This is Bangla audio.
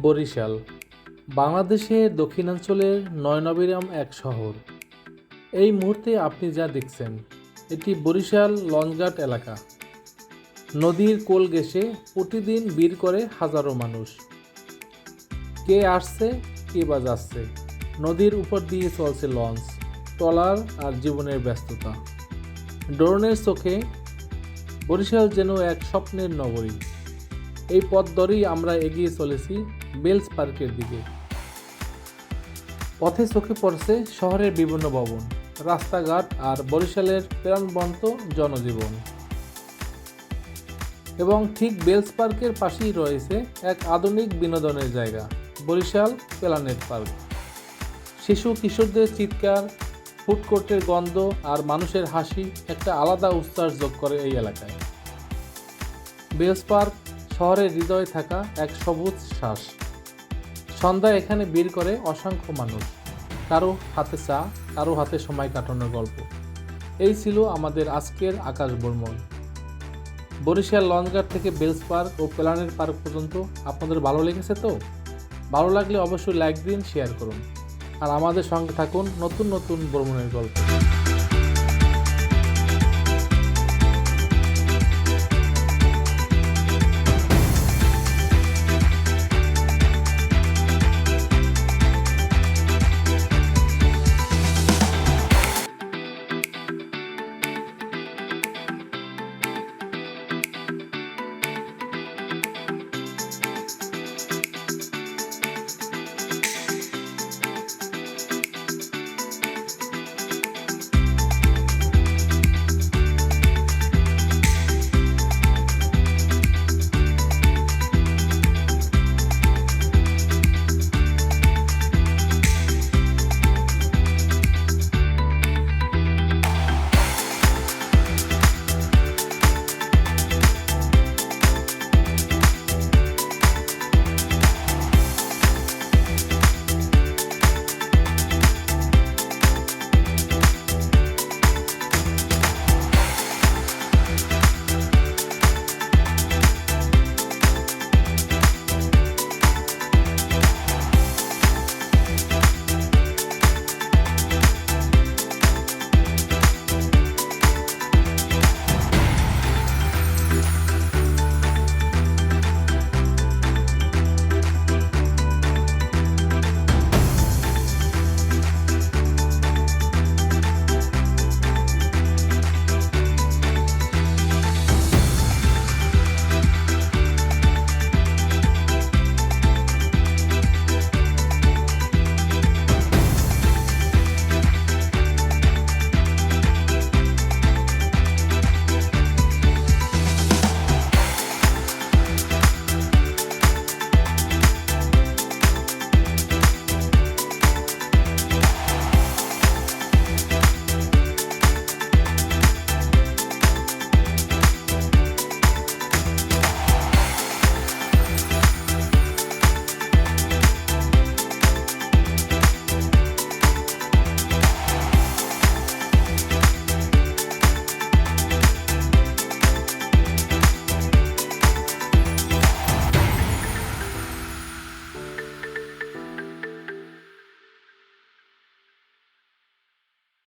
বরিশাল, বাংলাদেশের দক্ষিণাঞ্চলের নয়নাবিরাম এক শহর। এই মুহূর্তে আপনি যা দেখছেন, এটি বরিশাল লঞ্চঘাট এলাকা। নদীর কোল গেসে প্রতিদিন বীর করে হাজারো মানুষ। কে আসছে, কে বা যাচ্ছে, নদীর উপর দিয়ে চলছে লঞ্চ, ট্রলার আর জীবনের ব্যস্ততা। ড্রোনের চোখে বরিশাল যেন এক স্বপ্নের নগরী। এই পথ ধরেই আমরা এগিয়ে চলেছি বেলস পার্কের দিকে। পথে চোখে পড়ছে শহরের বিভিন্ন ভবন, রাস্তাঘাট আর বরিশালের প্রাণবন্ত জনজীবন। এবং ঠিক বেলস পার্কের পাশেই রয়েছে এক আধুনিক বিনোদনের জায়গা, বরিশাল প্ল্যানেট পার্ক। শিশু, কিশোরদের চিৎকার ফুডকোর্টের গন্ধ আর মানুষের হাসি একটা আলাদা উচ্ছ্বাস যোগ করে এই এলাকায়। বেলস পার্ক শহরের হৃদয়ে থাকা এক সবুজ শ্বাস। সন্ধ্যায় এখানে বের করে অসংখ্য মানুষ। কারও হাতে চা, কারও হাতে সময় কাটানোর গল্প। এই ছিল আমাদের আজকের আকাশ ভ্রমণ। বরিশাল লঞ্চঘাট থেকে বেলস পার্ক ও প্ল্যানেট পার্ক পর্যন্ত আপনাদের ভালো লেগেছে তো? ভালো লাগলে অবশ্যই লাইক দিন, শেয়ার করুন। আর আমাদের সঙ্গে থাকুন নতুন নতুন ভ্রমণের গল্প।